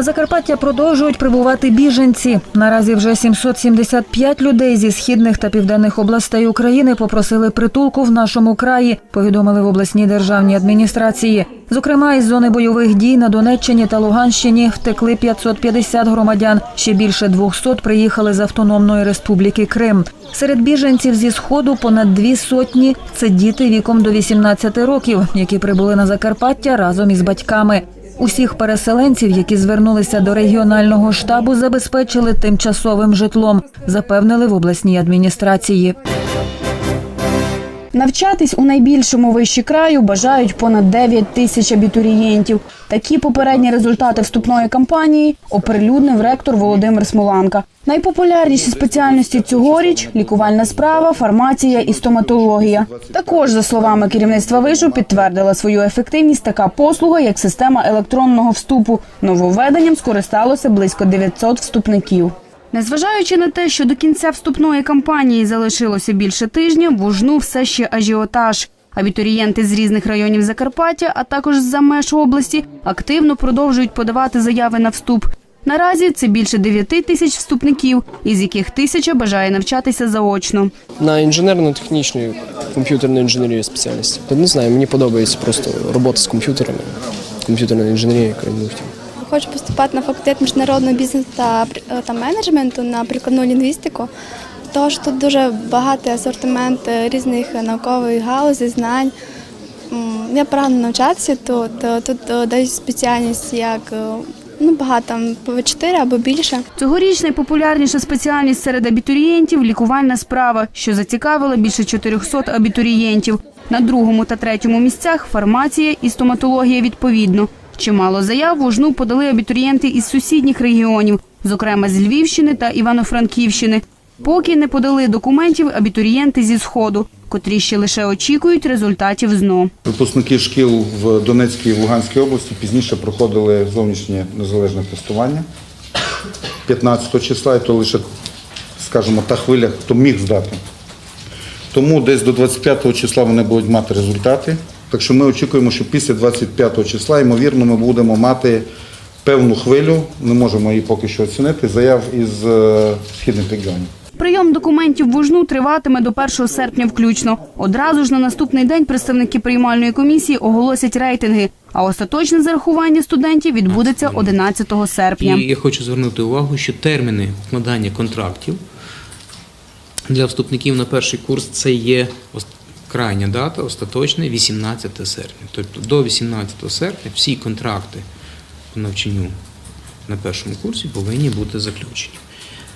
На Закарпаття продовжують прибувати біженці. Наразі вже 775 людей зі східних та південних областей України попросили притулку в нашому краї. Повідомили в обласній державній адміністрації. Зокрема, із зони бойових дій на Донеччині та Луганщині втекли 550 громадян. Ще більше 200 приїхали з Автономної Республіки Крим. Серед біженців зі сходу понад дві сотні це діти віком до 18 років, які прибули на Закарпаття разом із батьками. Усіх переселенців, які звернулися до регіонального штабу, забезпечили тимчасовим житлом, запевнили в обласній адміністрації. Навчатись у найбільшому виші краю бажають понад 9 тисяч абітурієнтів. Такі попередні результати вступної кампанії оприлюднив ректор Володимир Смоланка. Найпопулярніші спеціальності цьогоріч лікувальна справа, фармація і стоматологія. Також, за словами керівництва вишу, підтвердила свою ефективність така послуга, як система електронного вступу. Нововведенням скористалося близько 900 вступників. Незважаючи на те, що до кінця вступної кампанії залишилося більше тижня, в Ужну все ще ажіотаж. Абітурієнти з різних районів Закарпаття, а також з-за меж області, активно продовжують подавати заяви на вступ. Наразі це більше 9 тисяч вступників, із яких тисяча бажає навчатися заочно. на інженерно-технічну комп'ютерну інженерію спеціальність. Не знаю, мені подобається просто робота з комп'ютерами, комп'ютерна інженерія, яка не хотів. Хочу поступати на факультет міжнародного бізнесу та, е, та менеджменту на прикладну лінгвістику. Тож тут дуже багатий асортимент е, різних наукових галузей, знань. Я прагну навчатися тут. Е, Тут е, дають спеціальність як е, ну, багато по 4 або більше. Цьогоріч найпопулярніша спеціальність серед абітурієнтів лікувальна справа, що зацікавила більше 400 абітурієнтів. На другому та третьому місцях фармація і стоматологія відповідно. Чимало заяв в Ужну подали абітурієнти із сусідніх регіонів, зокрема з Львівщини та Івано-Франківщини. Поки не подали документів абітурієнти зі сходу, котрі ще лише очікують результатів ЗНО. Випускники шкіл в Донецькій і Луганській області пізніше проходили зовнішнє незалежне тестування 15 числа, і то лише, скажімо, та хвиля, хто міг здати. Тому десь до 25 числа вони будуть мати результати. Так що ми очікуємо, що після 25 числа, ймовірно, ми будемо мати певну хвилю, не можемо її поки що оцінити, заяв із е, східних регіонів. Прийом документів в Ужну триватиме до 1 серпня включно. Одразу ж на наступний день представники приймальної комісії оголосять рейтинги, а остаточне зарахування студентів відбудеться 11 серпня. І я хочу звернути увагу, що терміни укладання контрактів для вступників на перший курс це є крайня дата, остаточна 18 серпня. Тобто до 18 серпня всі контракти по навчанню на першому курсі повинні бути заключені.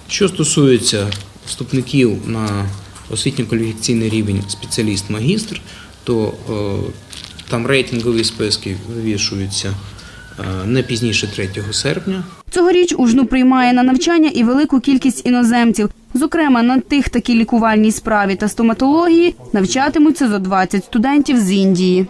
Що стосується вступників на освітньо-кваліфікаційний рівень спеціаліст-магістр, то е, там рейтингові списки вивішуються е, не пізніше 3 серпня. Цьогоріч Ужну приймає на навчання і велику кількість іноземців. Зокрема, на тих такі лікувальній справі та стоматології навчатимуться зо 20 студентів з Індії.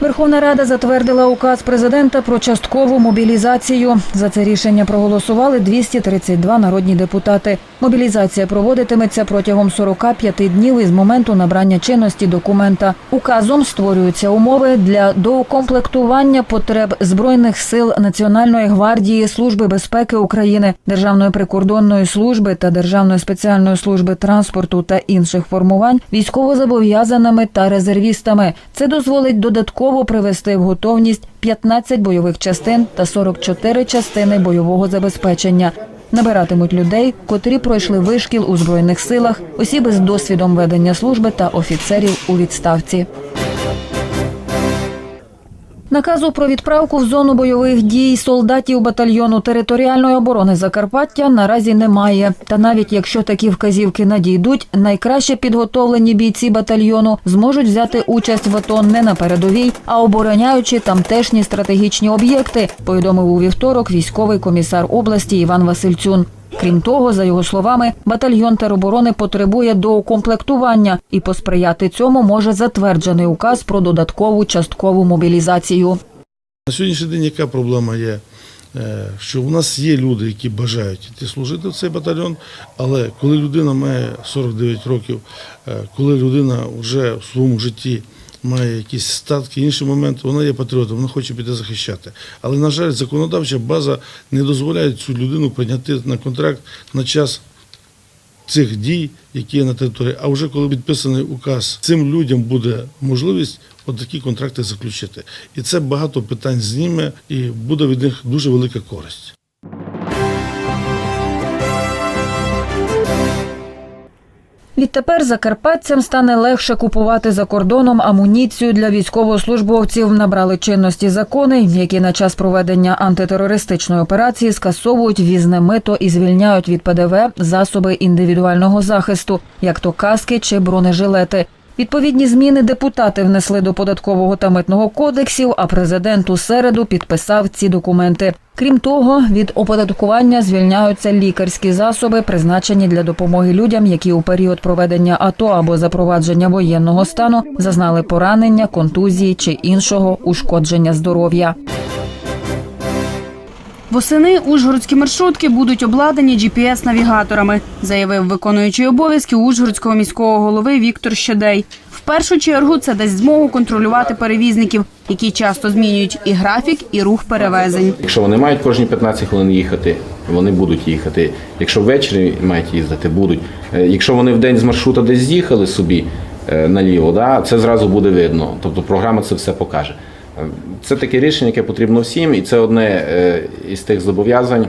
Верховна Рада затвердила указ президента про часткову мобілізацію. За це рішення проголосували 232 народні депутати. Мобілізація проводитиметься протягом 45 днів із моменту набрання чинності документа. Указом створюються умови для доукомплектування потреб збройних сил Національної гвардії, Служби безпеки України, Державної прикордонної служби та Державної спеціальної служби транспорту та інших формувань військовозобов'язаними та резервістами. Це дозволить додатково привести в готовність 15 бойових частин та 44 частини бойового забезпечення. Набиратимуть людей, котрі пройшли вишкіл у збройних силах, осіби з досвідом ведення служби та офіцерів у відставці. Наказу про відправку в зону бойових дій солдатів батальйону територіальної оборони Закарпаття наразі немає. Та навіть якщо такі вказівки надійдуть, найкраще підготовлені бійці батальйону зможуть взяти участь в АТО не на передовій, а обороняючи тамтешні стратегічні об'єкти. Повідомив у вівторок військовий комісар області Іван Васильцюн. Крім того, за його словами, батальйон тероборони потребує доукомплектування і посприяти цьому може затверджений указ про додаткову часткову мобілізацію. На сьогоднішній день яка проблема є? Е, Що в нас є люди, які бажають йти служити в цей батальйон, але коли людина має 49 років, е, коли людина вже в своєму житті має якісь статки, інші моменти, вона є патріотом, вона хоче піти захищати. Але, на жаль, законодавча база не дозволяє цю людину прийняти на контракт на час цих дій, які є на території. А вже коли підписаний указ, цим людям буде можливість от контракти заключити. І це багато питань зніме, і буде від них дуже велика користь. Відтепер закарпатцям стане легше купувати за кордоном амуніцію для військовослужбовців. Набрали чинності закони, які на час проведення антитерористичної операції скасовують візне мито і звільняють від ПДВ засоби індивідуального захисту, як то каски чи бронежилети. Відповідні зміни депутати внесли до податкового та митного кодексів, а президент у середу підписав ці документи. Крім того, від оподаткування звільняються лікарські засоби, призначені для допомоги людям, які у період проведення АТО або запровадження воєнного стану зазнали поранення, контузії чи іншого ушкодження здоров'я. Восени ужгородські маршрутки будуть обладнані GPS-навігаторами, заявив виконуючий обов'язки Ужгородського міського голови Віктор Щедей. В першу чергу це дасть змогу контролювати перевізників, які часто змінюють і графік, і рух перевезень. Якщо вони мають кожні 15 хвилин їхати, вони будуть їхати. Якщо ввечері мають їздити, будуть. Е, Якщо вони в день з маршрута десь з'їхали собі е, наліво, да, це зразу буде видно. Тобто програма це все покаже. Це таке рішення, яке потрібно всім, і це одне е, із тих зобов'язань,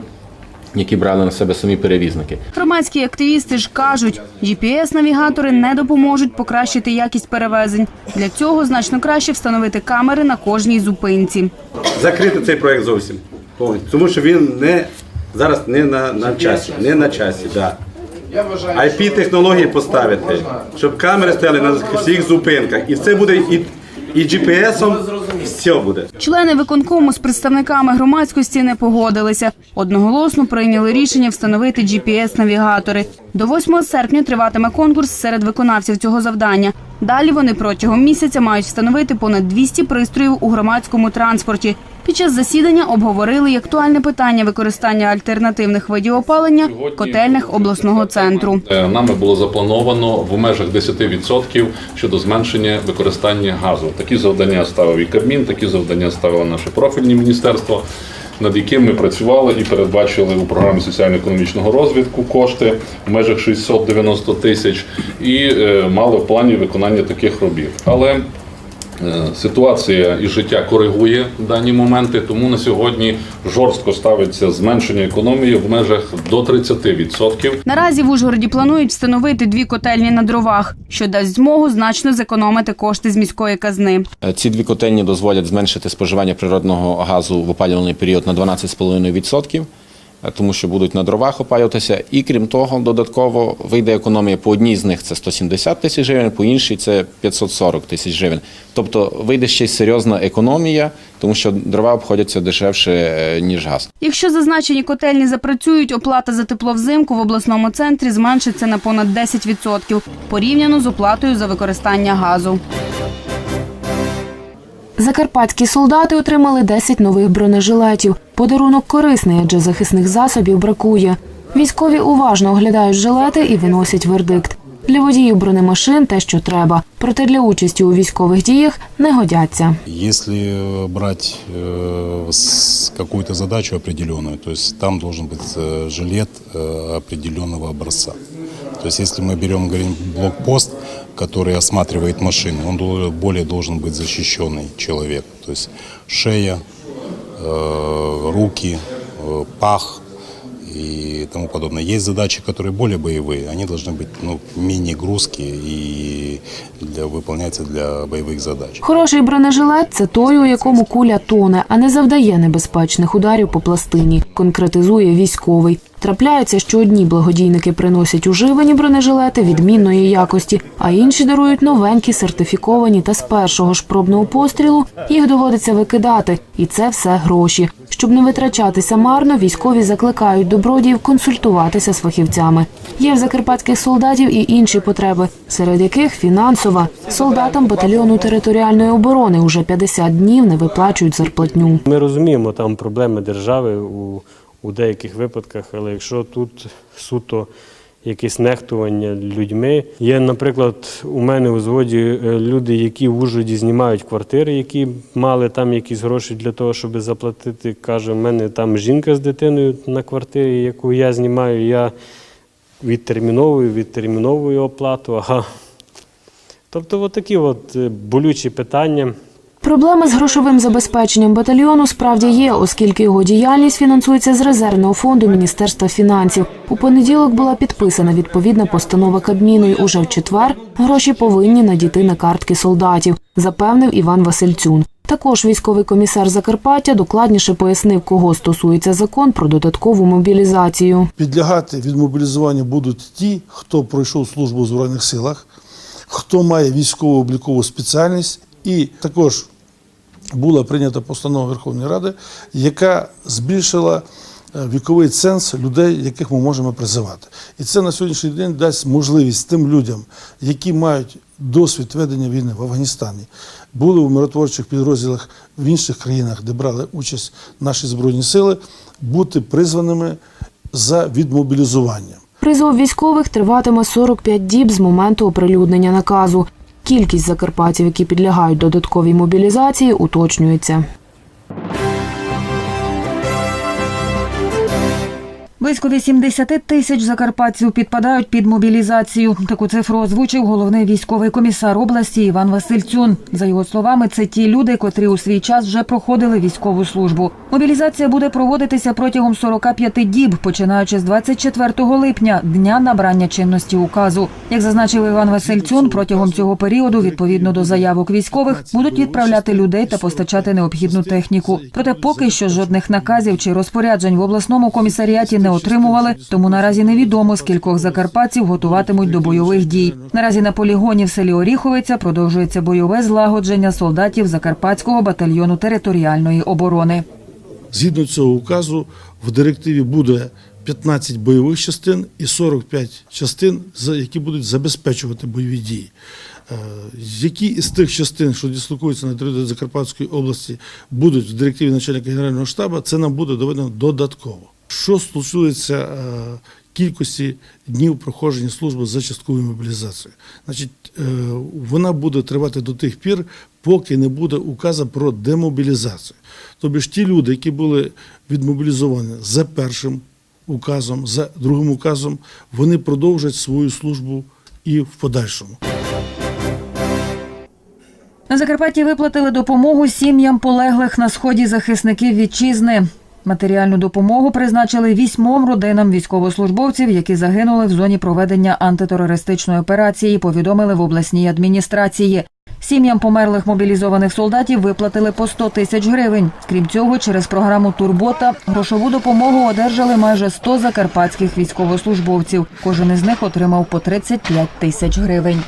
які брали на себе самі перевізники. Громадські активісти ж кажуть, GPS-навігатори не допоможуть покращити якість перевезень. Для цього значно краще встановити камери на кожній зупинці. закрити цей проект зовсім повністю. Тому що він не зараз не на, на часі, не на часі, да. IP-технології поставити, щоб камери стояли на всіх зупинках. І це буде і, і GPS-ом все буде. Члени виконкому з представниками громадськості не погодилися. Одноголосно прийняли рішення встановити GPS-навігатори. До 8 серпня триватиме конкурс серед виконавців цього завдання. Далі вони протягом місяця мають встановити понад 200 пристроїв у громадському транспорті. Під час засідання обговорили й актуальне питання використання альтернативних видів опалення котельних обласного центру. Е, Нами було заплановано в межах 10% щодо зменшення використання газу. Такі завдання ставив і Кабмін, такі завдання ставило наше профільне міністерство, над яким ми працювали і передбачили у програмі соціально-економічного розвитку кошти в межах 690 тисяч і е, мали в плані виконання таких робіт. Але Ситуація і життя коригує дані моменти, тому на сьогодні жорстко ставиться зменшення економії в межах до 30%. Наразі в Ужгороді планують встановити дві котельні на дровах, що дасть змогу значно зекономити кошти з міської казни. Е, Ці дві котельні дозволять зменшити споживання природного газу в опалювальний період на 12,5%, е, тому що будуть на дровах опалюватися. І крім того, додатково вийде економія по одній з них це 170 тисяч гривень, по іншій це 540 тисяч гривень. Тобто вийде ще й серйозна економія, тому що дрова обходяться дешевше, е, ніж газ. Якщо зазначені котельні запрацюють, оплата за тепло взимку в обласному центрі зменшиться на понад 10% порівняно з оплатою за використання газу. Закарпатські солдати отримали 10 нових бронежилетів. Подарунок корисний, адже захисних засобів бракує. Військові уважно оглядають жилети і виносять вердикт. Для водіїв бронемашин те, що треба. Проте для участі у військових діях не годяться. Если э, брать э, с какую-то задачу определенную, то есть там должен быть э, жилет э, определенного образца. То есть если мы берем, говорим, блокпост, который осматривает машину, он дол- более должен быть защищенный человек. То есть шея, э, руки, э, пах и тому подобное. Есть задачи, которые более боевые, они должны быть ну, менее грузкие и для, выполняться для боевых задач. Хороший бронежилет це той, у якому куля тоне, а не завдає небезпечних ударів по пластині. Конкретизує військовий. Трапляється, що одні благодійники приносять уживані бронежилети відмінної якості, а інші дарують новенькі, сертифіковані та з першого ж пробного пострілу їх доводиться викидати, і це все гроші. Щоб не витрачатися марно, військові закликають добродіїв консультуватися з фахівцями. Є в закарпатських солдатів і інші потреби, серед яких фінансова. Солдатам батальйону територіальної оборони уже 50 днів не виплачують зарплатню. Ми розуміємо там проблеми держави у, у деяких випадках, але якщо тут суто якесь нехтування людьми. Є, наприклад, у мене у зводі е, люди, які в Ужгороді знімають квартири, які мали там якісь гроші для того, щоб заплатити. Каже, в мене там жінка з дитиною на квартирі, яку я знімаю, я відтерміновую, відтерміновую оплату. Ага. Тобто, от такі от е, болючі питання. Проблеми з грошовим забезпеченням батальйону справді є, оскільки його діяльність фінансується з резервного фонду Міністерства фінансів. У понеділок була підписана відповідна постанова Кабміну. і Уже в четвер гроші повинні надійти на картки солдатів, запевнив Іван Васильцюн. Також військовий комісар Закарпаття докладніше пояснив, кого стосується закон про додаткову мобілізацію. Підлягати відмобілізуванню будуть ті, хто пройшов службу в Збройних силах, хто має військово облікову спеціальність, і також була прийнята постанова Верховної Ради, яка збільшила е, віковий ценз людей, яких ми можемо призивати. І це на сьогоднішній день дасть можливість тим людям, які мають досвід ведення війни в Афганістані, були у миротворчих підрозділах в інших країнах, де брали участь наші збройні сили, бути призваними за відмобілізуванням. Призов військових триватиме 45 діб з моменту оприлюднення наказу. Кількість закарпатців, які підлягають додатковій мобілізації, уточнюється. Близько 80 тисяч закарпатців підпадають під мобілізацію. Таку цифру озвучив головний військовий комісар області Іван Васильцюн. За його словами, це ті люди, котрі у свій час вже проходили військову службу. Мобілізація буде проводитися протягом 45 діб, починаючи з 24 липня, дня набрання чинності указу. Як зазначив Іван Васильцюн, протягом цього періоду, відповідно до заявок військових, будуть відправляти людей та постачати необхідну техніку. Проте поки що жодних наказів чи розпоряджень в обласному комісаріаті не отримували, тому наразі невідомо, скількох закарпатців готуватимуть до бойових дій. Наразі на полігоні в селі Оріховиця продовжується бойове злагодження солдатів Закарпатського батальйону територіальної оборони. Згідно цього указу, в директиві буде 15 бойових частин і 45 частин, які будуть забезпечувати бойові дії. Е, Які із тих частин, що дислокуються на території Закарпатської області, будуть в директиві начальника Генерального штабу, це нам буде доведено додатково. Що стосується е, кількості днів проходження служби за частковою мобілізацією, значить, е, вона буде тривати до тих пір, поки не буде указу про демобілізацію. Тобто ж ті люди, які були відмобілізовані за першим указом, за другим указом, вони продовжать свою службу і в подальшому. На Закарпатті виплатили допомогу сім'ям полеглих на сході захисників вітчизни. Матеріальну допомогу призначили вісьмом родинам військовослужбовців, які загинули в зоні проведення антитерористичної операції. Повідомили в обласній адміністрації. Сім'ям померлих мобілізованих солдатів виплатили по 100 тисяч гривень. Крім цього, через програму Турбота грошову допомогу одержали майже 100 закарпатських військовослужбовців. Кожен із них отримав по 35 тисяч гривень.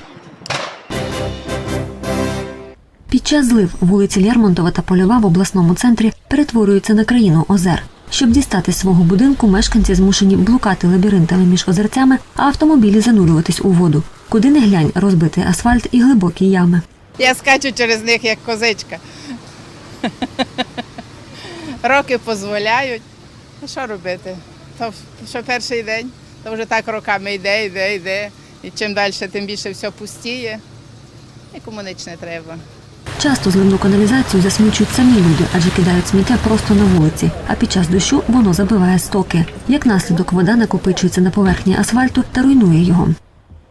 Під час злив вулиці Лермонтова та Польова в обласному центрі перетворюються на країну озер. Щоб дістати свого будинку, мешканці змушені блукати лабіринтами між озерцями, а автомобілі занурюватись у воду. Куди не глянь, розбитий асфальт і глибокі ями. Я скачу через них як козичка. Роки дозволяють. Ну, що робити? То що перший день, то вже так роками йде, йде, йде. І чим далі, тим більше все пустіє. Нікому ніч не треба. Часто зливну каналізацію засмічують самі люди, адже кидають сміття просто на вулиці, а під час дощу воно забиває стоки. Як наслідок, вода накопичується на поверхні асфальту та руйнує його.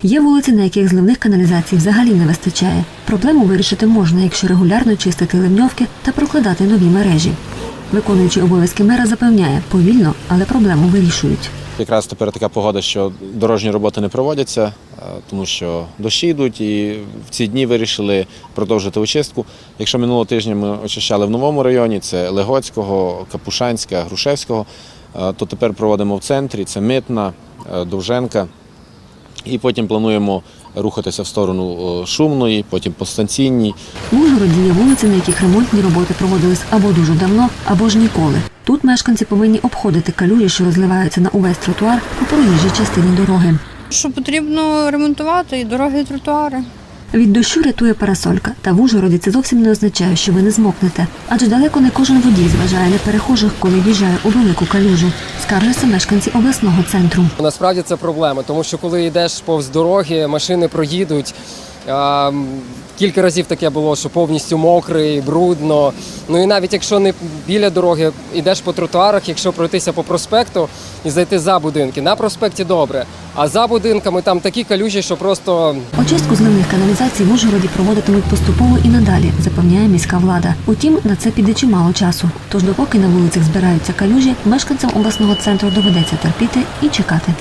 Є вулиці, на яких зливних каналізацій взагалі не вистачає. Проблему вирішити можна, якщо регулярно чистити ливньовки та прокладати нові мережі. Виконуючий обов'язки мера запевняє, повільно, але проблему вирішують. Якраз тепер така погода, що дорожні роботи не проводяться, е, тому що дощі йдуть, і в ці дні вирішили продовжити очистку. Якщо минулого тижня ми очищали в новому районі, це Легоцького, Капушанська, Грушевського, е, то тепер проводимо в центрі, це Митна, е, Довженка. І потім плануємо рухатися в сторону Шумної, потім по станційній. У Ужгороді є вулиці, на яких ремонтні роботи проводились або дуже давно, або ж ніколи. Тут мешканці повинні обходити калюжі, що розливаються на увесь тротуар по проїжджій частині дороги. Що потрібно ремонтувати і дороги, і тротуари. Від дощу рятує парасолька, та в Ужгороді це зовсім не означає, що ви не змокнете. Адже далеко не кожен водій зважає на перехожих, коли в'їжджає у велику калюжу. Скаржаться мешканці обласного центру. Насправді це проблема, тому що коли йдеш повз дороги, машини проїдуть. А, м, Кілька разів таке було, що повністю мокрий, брудно. Ну і навіть якщо не біля дороги, йдеш по тротуарах, якщо пройтися по проспекту і зайти за будинки, на проспекті добре. А за будинками там такі калюжі, що просто Очистку зливних каналізацій в Ужгороді проводитимуть поступово і надалі, запевняє міська влада. Утім, на це піде чимало часу. Тож, допоки на вулицях збираються калюжі, мешканцям обласного центру доведеться терпіти і чекати.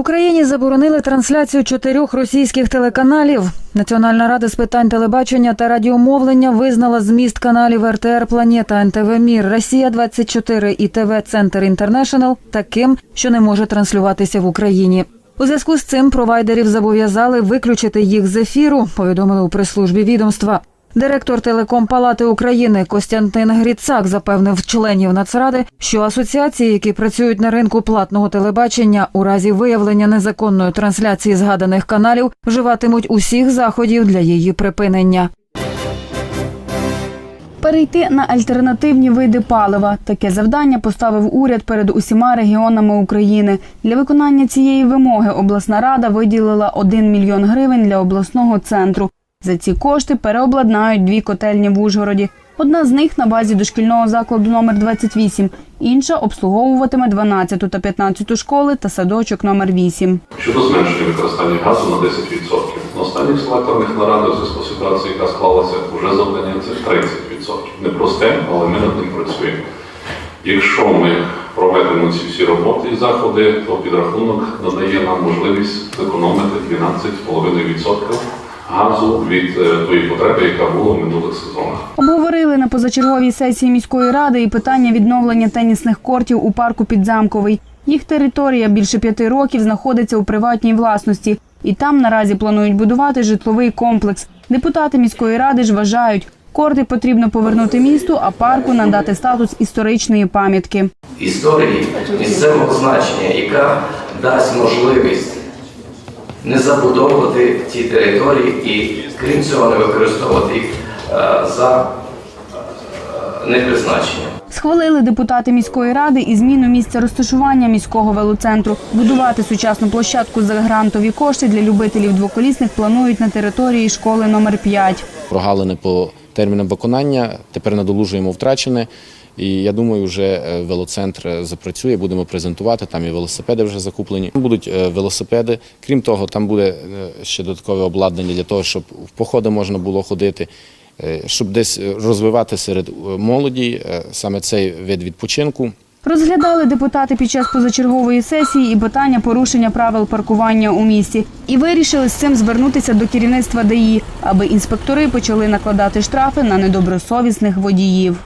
Україні заборонили трансляцію чотирьох російських телеканалів. Національна рада з питань телебачення та радіомовлення визнала зміст каналів РТР Планета, НТВ Мір, Росія 24 і ТВ Центр Інтернешнл таким, що не може транслюватися в Україні. У зв'язку з цим провайдерів зобов'язали виключити їх з ефіру, повідомили у прес-службі відомства. Директор телекомпалати України Костянтин Гріцак запевнив членів Нацради, що асоціації, які працюють на ринку платного телебачення, у разі виявлення незаконної трансляції згаданих каналів вживатимуть усіх заходів для її припинення. Перейти на альтернативні види палива. Таке завдання поставив уряд перед усіма регіонами України. Для виконання цієї вимоги обласна рада виділила 1 мільйон гривень для обласного центру. За ці кошти переобладнають дві котельні в Ужгороді. Одна з них на базі дошкільного закладу номер 28, інша обслуговуватиме 12 та 15 школи та садочок номер 8. Щодо зменшення використання газу на 10%. На останніх селекторних нарадах зв'язку з ситуацією, яка склалася, вже завдання це 30%. Непросте, але ми над ним працюємо. Якщо ми проведемо ці всі роботи і заходи, то підрахунок надає нам можливість зекономити 12,5% газу від е, тої потреби, яка була в минулих сезонах. Обговорили на позачерговій сесії міської ради і питання відновлення тенісних кортів у парку Підзамковий. Їх територія більше п'яти років знаходиться у приватній власності, і там наразі планують будувати житловий комплекс. Депутати міської ради ж вважають, корти потрібно повернути місту, а парку надати статус історичної пам'ятки. історії місцевого значення, яка дасть можливість не забудовувати ті території і, крім цього, не використовувати їх е, за е, непризначенням. Схвалили депутати міської ради і зміну місця розташування міського велоцентру. Будувати сучасну площадку за грантові кошти для любителів двоколісних планують на території школи номер 5. Прогалини по термінам виконання, тепер надолужуємо втрачене. І я думаю, вже е, велоцентр е, запрацює, будемо презентувати. Там і велосипеди вже закуплені. Будуть е, велосипеди. Крім того, там буде ще додаткове обладнання для того, щоб в походи можна було ходити, щоб десь розвивати серед молоді саме цей вид відпочинку. Розглядали депутати під час позачергової сесії і питання порушення правил паркування у місті. І вирішили з цим звернутися до керівництва ДАІ, аби інспектори почали накладати штрафи на недобросовісних водіїв.